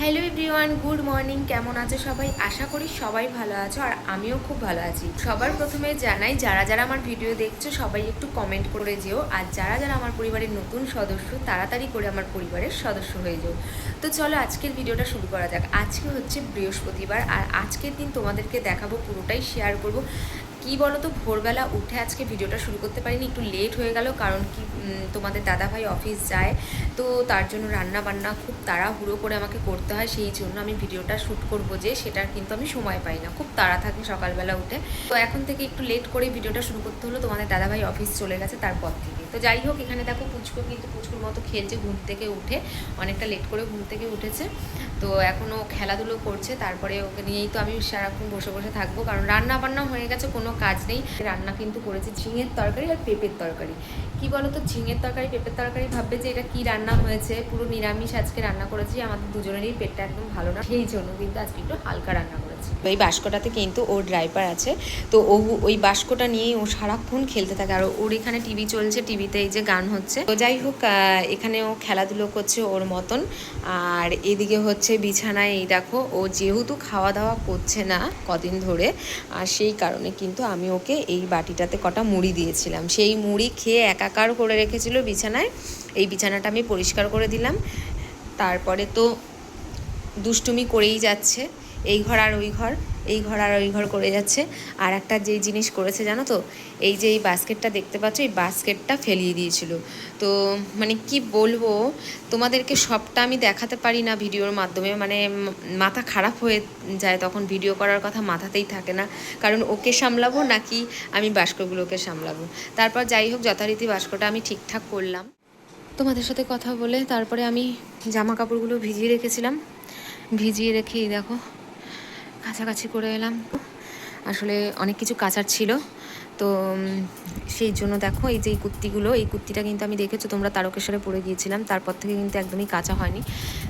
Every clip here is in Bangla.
Hello everyone, good morning. কেমন আছো সবাই? আশা করি সবাই ভালো আছো আর আমিও খুব ভালো আছি। সবার প্রথমে জানাই, যারা যারা আমার ভিডিও দেখছ, সবাই একটু কমেন্ট করে যেও। আর যারা যারা আমার পরিবারের নতুন সদস্য, তাড়াতাড়ি করে আমার পরিবারের সদস্য হয়ে যেও। তো চলো আজকের ভিডিওটা শুরু করা যাক। আজকে হচ্ছে বৃহস্পতিবার আর আজকের দিন তোমাদেরকে দেখাবো, পুরোটাই শেয়ার করব। কি বলো তো ভোরবেলা উঠে আজকে ভিডিওটা শুরু করতে পারিনি, একটু লেট হয়ে গেল কারণ কি তোমাদের দাদাভাই অফিস যায়, তো তার জন্য রান্না বান্না খুব তাড়াহুড়ো করে আমাকে করতে হয়, সেই জন্য আমি ভিডিওটা শ্যুট করব যে সেটার কিন্তু আমি সময় পাই না, খুব তাড়া থাকে সকালবেলা উঠে। তো এখন থেকে একটু লেট করে ভিডিওটা শুরু করতে হলো, তোমাদের দাদাভাই অফিস চলে গেছে তারপর থেকে। তো যাই হোক, এখানে দেখো পুচকো কিন্তু পুচকুর মতো খেলছে, ঘুম থেকে উঠে, অনেকটা লেট করে ঘুম থেকে উঠেছে। তো এখনও খেলাধুলো করছে, তারপরে ওকে নিয়েই তো আমি সারাক্ষণ বসে বসে থাকব, কারণ রান্না বান্না হয়ে গেছে, কোনো কাজ নেই। রান্না কিন্তু করেছি ঝিঙের তরকারি আর পেঁপের তরকারি। কি বলো তো ঝিঙের তরকারি, পেঁপের তরকারি ভাববে যে এটা কি রান্না হয়েছে, পুরো নিরামিষ আজকে রান্না করেছি, আমাদের দুজনেরই পেটটা একদম ভালো না, সেই জন্য কিন্তু আজকে একটু হালকা রান্না করেছি। এই বাস্কটাতে কিন্তু ওর ড্রাইভার আছে, তো ও ওই বাস্কটা নিয়েই ও সারাক্ষণ খেলতে থাকে, আর ওর এখানে টিভি চলছে, টিভিতে এই যে গান হচ্ছে। তো যাই হোক এখানে ও খেলাধুলো করছে ওর মতন, আর এদিকে হচ্ছে বিছানায়, এই দেখো, ও যেহেতু খাওয়া দাওয়া করছে না কদিন ধরে, আর সেই কারণে কিন্তু আমি ওকে এই বাটিটাতে কটা মুড়ি দিয়েছিলাম। সেই মুড়ি খেয়ে একাকার করে রেখেছিল বিছানায়। এই বিছানাটা আমি পরিষ্কার করে দিলাম। তারপরে তো দুষ্টুমি করেই যাচ্ছে। এই ঘর আর ওই ঘর। এই ঘর আর ওই ঘর করে যাচ্ছে। আর একটা যেই জিনিস করেছে, জানো তো? এই যে এই বাস্কেটটা দেখতে পাচ্ছ, এই বাস্কেটটা ফেলিয়ে দিয়েছিল। তো মানে কি বলব? তোমাদেরকে সবটা আমি দেখাতে পারি না ভিডিওর মাধ্যমে। মানে মাথা খারাপ হয়ে যায় তখন ভিডিও করার কথা মাথাতেই থাকে না। কারণ ওকে সামলাবো নাকি আমি বাস্কগুলোকে সামলাবো? তারপর যাই হোক, যথারীতি বাস্কটা আমি ঠিকঠাক করলাম। তোমাদের সাথে কথা বলে তারপরে আমি জামা কাপড়গুলো ভিজিয়ে রেখেছিলাম। ভিজিয়ে রেখেই দেখো কাছাকাছি করে এলাম। আসলে অনেক কিছু কাচার ছিল। তো সেই জন্য দেখো এই যে এই কুর্তিগুলো, এই কুর্তিটা কিন্তু আমি দেখেছ, তোমরা তারকেশ্বরে পরে গিয়েছিলাম, তারপর থেকে কিন্তু একদমই কাঁচা হয়নি।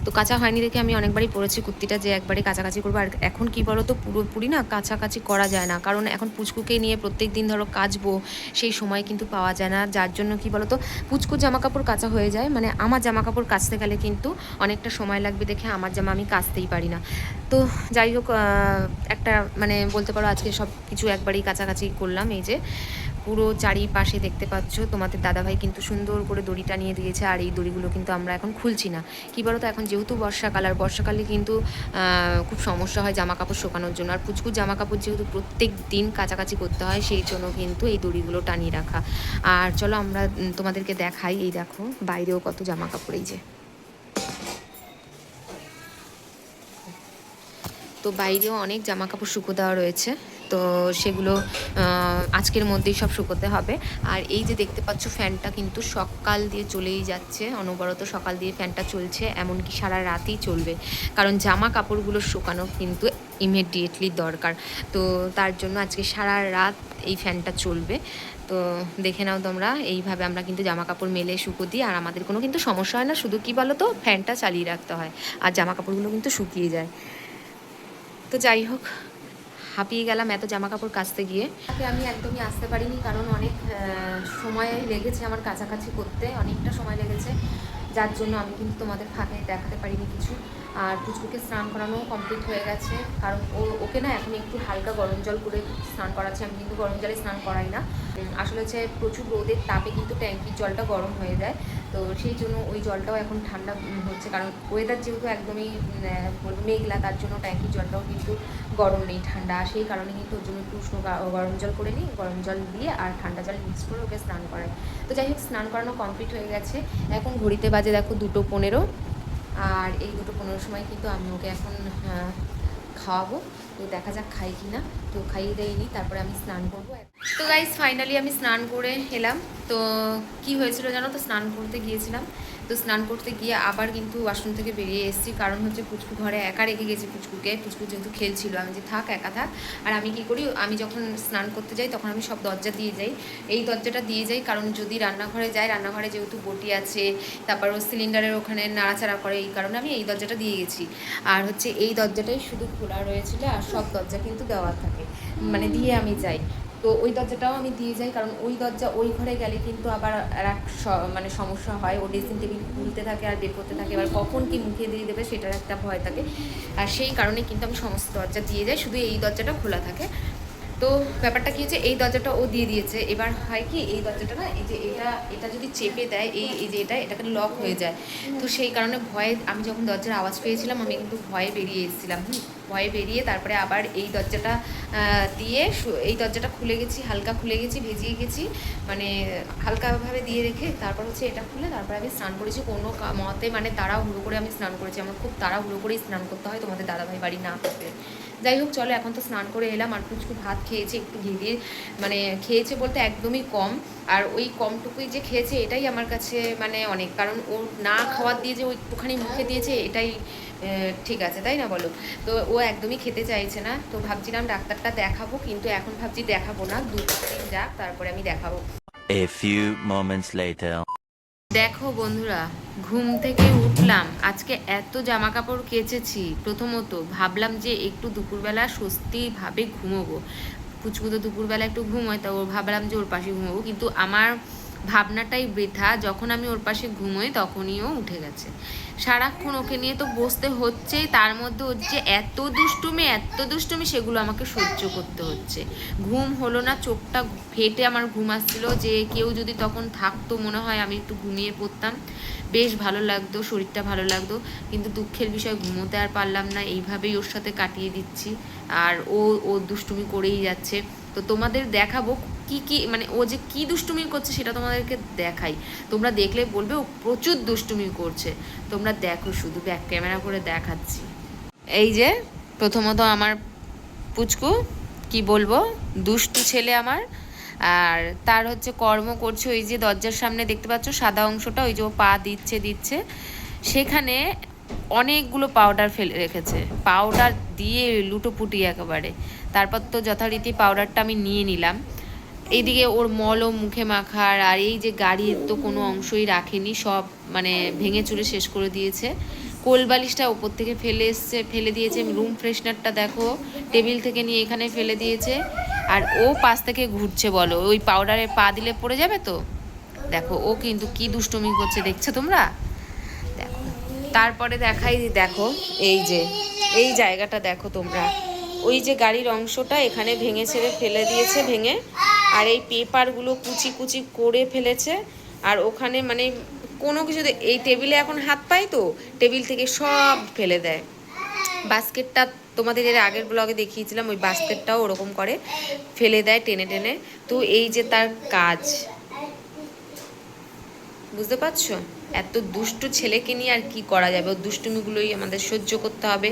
তো কাঁচা হয়নি দেখে আমি অনেকবারই পরেছি কুর্তিটা যে একবারে কাছাকাছি করব। আর এখন কি বলো তো পুরোপুরি না কাছাকাছি করা যায় না। কারণ এখন পুচকুকে নিয়ে প্রত্যেক দিন ধরো কাচবো, সেই সময় কিন্তু পাওয়া যায় না। যার জন্য কি বলো তো পুচকু জামা কাপড় কাচা হয়ে যায় মানে আমার জামা কাপড় কাচতে গেলে কিন্তু অনেকটা সময় লাগবে দেখে আমার জামা আমি কাচতেই পারি না। তো যাই হোক একটা মানে বলতে পারো আজকে সব কিছু একবারেই কাছাকাছি করলাম এই যে। পুরো চারিপাশে দেখতে পাচ্ছ, তোমাদের দাদাভাই কিন্তু সুন্দর করে দড়িটা নিয়ে দিয়েছে, আর এই দড়িগুলো কিন্তু আমরা এখন খুলছি না। কী বলো তো এখন যেহেতু বর্ষাকাল, আর বর্ষাকালে কিন্তু খুব সমস্যা হয় জামা কাপড় শুকানোর জন্য। আর পুচকুর জামা কাপড় যেহেতু প্রত্যেক দিন কাছাকাছি করতে হয়, সেই জন্য কিন্তু এই দড়িগুলো টানিয়ে রাখা। আর চলো আমরা তোমাদেরকে দেখাই, এই দেখো, বাইরেও কত জামা কাপড় এই যে। তো বাইরেও অনেক জামা কাপড় শুকো দেওয়া রয়েছে। তো সেগুলো আজকের মধ্যেই সব শুকোতে হবে। আর এই যে দেখতে পাচ্ছ ফ্যানটা কিন্তু সকাল দিয়ে চলেই যাচ্ছে। অনবরত সকাল দিয়ে ফ্যানটা চলছে, এমনকি সারা রাতেই চলবে। কারণ জামা কাপড়গুলো শুকানো কিন্তু ইমিডিয়েটলি দরকার। তো তার জন্য আজকে সারা রাত এই ফ্যানটা চলবে। তো দেখে নাও তোমরা, এইভাবে আমরা কিন্তু জামা কাপড় মেলে শুকো দিই। আর আমাদের কোনো কিন্তু সমস্যা হয় না, শুধু কি বলো তো ফ্যানটা চালিয়ে রাখতে হয়। আর জামা কাপড়গুলো কিন্তু শুকিয়ে যায়। তো যাই হোক হাঁপিয়ে গেলাম এত জামা কাপড় কাচতে গিয়ে। আমি একদমই আসতে পারিনি, কারণ অনেক সময় লেগেছে আমার কাছাকাছি করতে, অনেকটা সময় লেগেছে। যার জন্য আমি কিন্তু তোমাদের ফাঁকে দেখাতে পারিনি কিছু। আর পুচকুকে স্নান করানো কমপ্লিট হয়ে গেছে। কারণ ও, ওকে না এখন একটু হালকা গরম জল করে স্নান করাচ্ছে। আমি কিন্তু গরম জলে স্নান করাই না। আসলে হচ্ছে প্রচুর রোদের তাপে কিন্তু ট্যাঙ্কির জলটা গরম হয়ে যায়। তো সেই জন্য ওই জলটাও এখন ঠান্ডা হচ্ছে। কারণ ওয়েদার যেহেতু একদমই মেঘলা, তার জন্য ট্যাঙ্কির জলটাও কিন্তু গরম নেই, ঠান্ডা। সেই কারণে কিন্তু ওর জন্য একটু উষ্ণ গরম জল করে নিই, গরম জল দিয়ে আর ঠান্ডা জল মিক্স করে ওকে স্নান করাই। তো যাই হোক, স্নান করানো কমপ্লিট হয়ে গেছে। এখন ঘড়িতে বাজে দেখো দুটো পনেরো। আর এই দুটো পনেরো সময় কিন্তু আমি ওকে এখন খাওয়াবো। তো দেখা যাক খাই কি না। তো খাইয়ে দেয়নি তারপরে আমি স্নান করব। তো গাইজ ফাইনালি আমি স্নান করে এলাম। তো কি হয়েছিল জানো? তো স্নান করতে গিয়েছিলাম। তো স্নান করতে গিয়ে আবার কিন্তু ওয়াশরুম থেকে বেরিয়ে এসেছি। কারণ হচ্ছে পুচকু ঘরে একা রেখে গেছি পুচকুকে। পুচকু যেহেতু খেলছিল, আমি যে থাক একা থাক। আর আমি কি করি, আমি যখন স্নান করতে যাই তখন আমি সব দরজা দিয়ে যাই। এই দরজাটা দিয়ে যাই কারণ যদি রান্নাঘরে যাই, রান্নাঘরে যেহেতু বটি আছে, তারপর ও সিলিন্ডারের ওখানে নাড়াচাড়া করে এই কারণে আমি এই দরজাটা দিয়ে গেছি। আর হচ্ছে এই দরজাটাই শুধু খোলা রয়েছিল আর সব দরজা কিন্তু দেওয়া থাকে। মানে দিয়ে আমি যাই। তো ওই দরজাটাও আমি দিয়ে যাই, কারণ ওই দরজা ওই ঘরে গেলে কিন্তু আবার আর এক মানে সমস্যা হয়। ও ড্রেসিং টেবিল খুলতে থাকে আর বের করতে থাকে, এবার কখন কি মুখে দিয়ে দেবে সেটার একটা ভয় থাকে। আর সেই কারণে কিন্তু আমি সমস্ত দরজা দিয়ে যাই, শুধু এই দরজাটা খোলা থাকে। তো ব্যাপারটা কি হচ্ছে এই দরজাটা ও দিয়ে দিয়েছে। এবার হয় কি এই দরজাটা না এই যে এটা এটা যদি চেপে দেয় এই এই যে এটা এটাকে লক হয়ে যায়। তো সেই কারণে ভয়ে আমি যখন দরজার আওয়াজ পেয়েছিলাম আমি কিন্তু ভয়ে বেরিয়ে এসেছিলাম। হুম, ভয়ে বেরিয়ে তারপরে আবার এই দরজাটা দিয়ে এই দরজাটা খুলে গেছি হালকা খুলে গেছি ভেজিয়ে গেছি। মানে হালকাভাবে দিয়ে রেখে তারপর হচ্ছে এটা খুলে তারপর আমি স্নান করেছি। কোনো মতে মানে তাড়াহুড়ো করে আমি স্নান করেছি। আমার খুব তাড়াহুড়ো করেই স্নান করতে হয় তোমাদের দাদাভাই বাড়ি না থাকলে। যাই হোক, চলো এখন তো স্নান করে এলাম আর কুচকু ভাত খেয়েছে, একটু ঘি দিয়ে মানে খেয়েছে বলতে একদমই কম। আর ওই কমটুকুই যে খেয়েছে, এটাই আমার কাছে মানে অনেক। কারণ ও না খাওয়ার দিয়ে যে ও একটুখানি মুখে দিয়েছে, এটাই ঠিক আছে, তাই না বলো? তো ও একদমই খেতে চাইছে না। তো ভাবছিলাম ডাক্তারটা দেখাবো, কিন্তু এখন ভাবছি দেখাবো না। দু তিন যাক, তারপরে আমি দেখাবো। A few moments later. দেখো বন্ধুরা, ঘুম থেকে উঠলাম। আজকে এত জামা কাপড় কেচেছি। প্রথমত ভাবলাম যে একটু দুপুরবেলা স্বস্তিভাবে ঘুমোবো। পুচকু তো দুপুরবেলা একটু ঘুমোয় তা ওর ভাবলাম যে ওর পাশে ঘুমোবো। কিন্তু আমার ভাবনাটাই বৃথা, যখন আমি ওর পাশে ঘুমোই তখনই ও উঠে গেছে। সারাক্ষণ ওকে নিয়ে তো বসতে হচ্ছেই, তার মধ্যে ওর যে এত দুষ্টুমি এত দুষ্টুমি, সেগুলো আমাকে সহ্য করতে হচ্ছে। ঘুম হলো না, চোখটা ফেটে আমার ঘুম আসছিল যে কেউ যদি তখন থাকতো মনে হয় আমি একটু ঘুমিয়ে পড়তাম। বেশ ভালো লাগতো, শরীরটা ভালো লাগতো, কিন্তু দুঃখের বিষয়, ঘুমোতে আর পারলাম না, এইভাবেই ওর সাথে কাটিয়ে দিচ্ছি। আর ও ও দুষ্টুমি করেই যাচ্ছে। তো তোমাদের দেখাবো কি কি মানে ও যে কি দুষ্টুমি করছে সেটা তোমাদেরকে দেখাই। তোমরা দেখলে বলবে ও প্রচুর দুষ্টুমি করছে। তোমরা দেখো, শুধু ব্যাক ক্যামেরা করে দেখাচ্ছি। এই যে, প্রথমত আমার পুচকু, কি বলব, দুষ্টু ছেলে আমার, আর তার হচ্ছে কর্ম করছে ওই যে দরজার সামনে, দেখতে পাচ্ছ সাদা অংশটা, ওই যে ও পা দিচ্ছে দিচ্ছে। সেখানে অনেকগুলো পাউডার ফেলে রেখেছে পাউডার দিয়ে লুটোপুটি একেবারে। তারপর তো যথারীতি পাউডারটা আমি নিয়ে নিলাম। এইদিকে ওর মলম মুখে মাখার, আর এই যে গাড়ির তো কোনো অংশই রাখেনি, সব মানে ভেঙে চুরে শেষ করে দিয়েছে। কোল বালিশটা ওপর থেকে ফেলে এসছে, ফেলে দিয়েছে। রুম ফ্রেশনারটা দেখো, টেবিল থেকে নিয়ে এখানে ফেলে দিয়েছে। আর ও পাশ থেকে ঘুরছে, বলো। ওই পাউডারে পা দিলে পড়ে যাবে তো? দেখো, ও কিন্তু কি দুষ্টুমি করছে, দেখছ তোমরা? দেখো, তারপরে দেখাই, দেখো, এই যে, এই জায়গাটা দেখো তোমরা। ওই যে গাড়ির অংশটা এখানে ভেঙে ছেড়ে ফেলে দিয়েছে, ভেঙে। আর এই পেপারগুলো কুচি কুচি করে ফেলেছে। আর ওখানে মানে কোনো কিছু এই টেবিলে এখন হাত পাই তো, টেবিল থেকে সব ফেলে দেয়। বাস্কেটটা তোমাদের এর আগের ব্লগে দেখিয়েছিলাম, ওই বাস্কেটটাও ওরকম করে ফেলে দেয় টেনে টেনে। তো এই যে তার কাজ। বুঝতে পারছ? এত দুষ্টু ছেলেকে নিয়ে আর কি করা যাবে? ওর দুষ্টুমিগুলোই আমাদের সহ্য করতে হবে।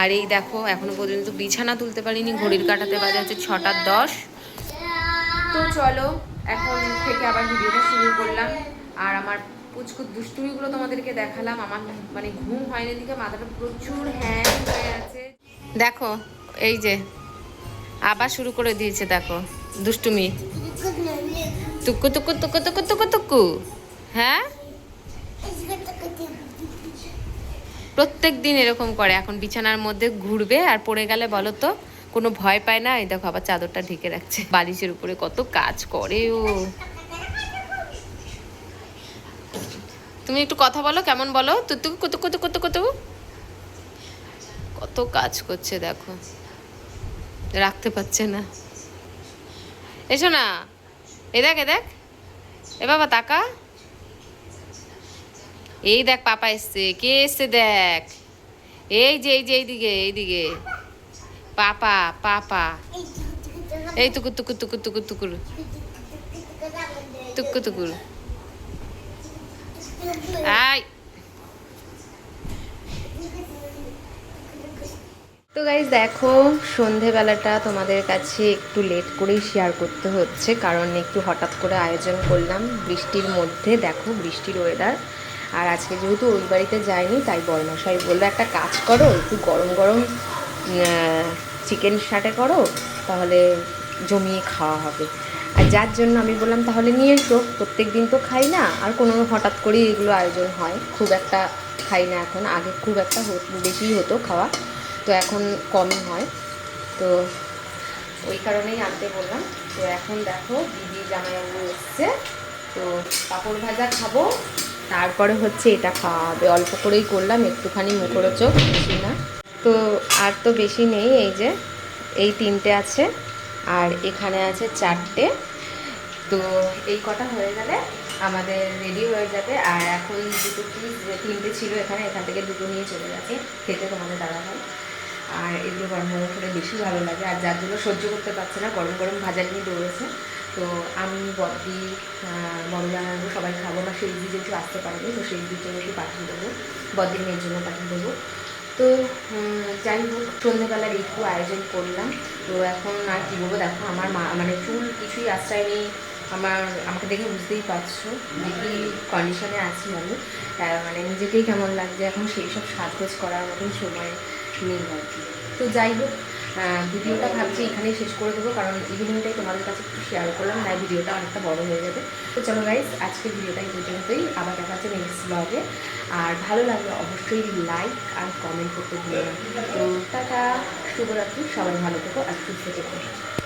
আর এই দেখো, এখনও পর্যন্ত বিছানা তুলতে পারিনি, ঘড়ির কাটাতে বাজে হচ্ছে ছটার দশ। তো চলো, এখন থেকে আবার ভিডিওটা শুরু করলাম। আর আমার পুচকুর দুষ্টুমিগুলো তোমাদেরকে দেখালাম। আমার মানে ঘুম হয়নি দিকে মাথাটা প্রচুর হ্যাং হয়ে আছে। দেখো, এই যে, আবার শুরু করে দিয়েছে, দেখো, দুষ্টুমি। টুকু টুকু টুকু টুকু টুকু টুকু। হ্যাঁ? প্রত্যেক দিন এরকম করে। এখন বিছানার মধ্যে ঘুরবে আর পড়ে গেলে বলো তো? কোনো ভয় পায় না। এই দেখো আবার চাদরটা ঢেকে রাখছে। বালিশের উপরে কত কাজ করে ও। তুমি একটু কথা বলো, কেমন বলো? তুতু, কত কত কত কত। কত কাজ করছে দেখো। রাখতে পারছে না। এসো না এ দেখ এ দেখ। এ বাবা, তাকা। এই দেখ, পাপা এসছে। কে এসছে দেখ? এই যে এই যে, এইদিকে এইদিকে। পাপা পাপা। এই টুকুর টুকুর টুকুর টুকুর টুকুর টুকু টুকুর আই। তো গাইজ দেখো, সন্ধেবেলাটা তোমাদের কাছে একটু লেট করেই শেয়ার করতে হচ্ছে, কারণ একটু হঠাৎ করে আয়োজন করলাম বৃষ্টির মধ্যে। দেখো, বৃষ্টির ওয়েদার আর আজকে যেহেতু ওই বাড়িতে যাইনি, তাই বর্মশাই বলল, একটা কাজ করো, একটু গরম গরম চিকেন সাটে করো, তাহলে জমিয়ে খাওয়া হবে। আর যার জন্য আমি বললাম, তাহলে নিয়ে এসো। প্রত্যেক দিন তো খাই না, আর কোনো হঠাৎ করেই এগুলো আয়োজন হয়। খুব একটা খাই না এখন, আগে খুব একটা বেশিই হতো খাওয়া, তো এখন কমই হয়। তো ওই কারণেই আনতে বললাম। তো এখন দেখো, দিদি, জামাইবাবু এসছে। তো পাঁপড় ভাজা খাব। তারপরে হচ্ছে এটা খাওয়া হবে। অল্প করেই করলাম, একটুখানি মুখরোচক, বেশি না। তো আর তো বেশি নেই, এই যে, এই তিনটে আছে। আর এখানে আছে চারটে। তো এই কটা হয়ে গেলে আমাদের রেডি হয়ে যাবে। আর এখন দুটো কি তিনটে ছিল এখানে, এখান থেকে দুটো নিয়ে চলে গেছে খেতে তোমাদের দাদা হয় আর এগুলো গরম গরম করে বেশি ভালো লাগে। আর যার জন্য সহ্য করতে পারছে না, গরম গরম ভাজা নিয়ে দৌড়েছে। তো আমি বদ্দি বড় জামাইবু সবাই খাব না। সেই দিন যেহেতু আসতে পারবে তো সেই জন্য একটু পাঠিয়ে দেবো। বদ্দির মেয়ের জন্য পাঠিয়ে দেবো। তো যাই হোক সন্ধ্যেবেলার একটু আয়োজন করলাম। তো এখন আর কী বলব, দেখো আমার মা মানে চুল কিছুই আশ্রয় নেই। আমার, আমাকে দেখে বুঝতেই পারছ যে কী কন্ডিশনে আছি আমি। মানে নিজেকেই কেমন লাগছে, এখন সেই সব সাজগোজ করার মতন সময় নেই আর কি। তো যাই হোক ভিডিওটা ভাবছি এখানেই শেষ করে দেবো, কারণ ইভিনিংটাই তোমাদের কাছে একটু শেয়ার করলাম না ভিডিওটা অনেকটা বড় হয়ে যাবে। তো চলো গাইজ আজকের ভিডিওটা এই পর্যন্তই। আবার দেখা হচ্ছে নেক্সট ব্লগে আর ভালো লাগলে অবশ্যই লাইক আর কমেন্ট করতে না। তো টাটা, শুভরাত্রি, সবাই ভালো থেকো আর সুস্থ থেকো।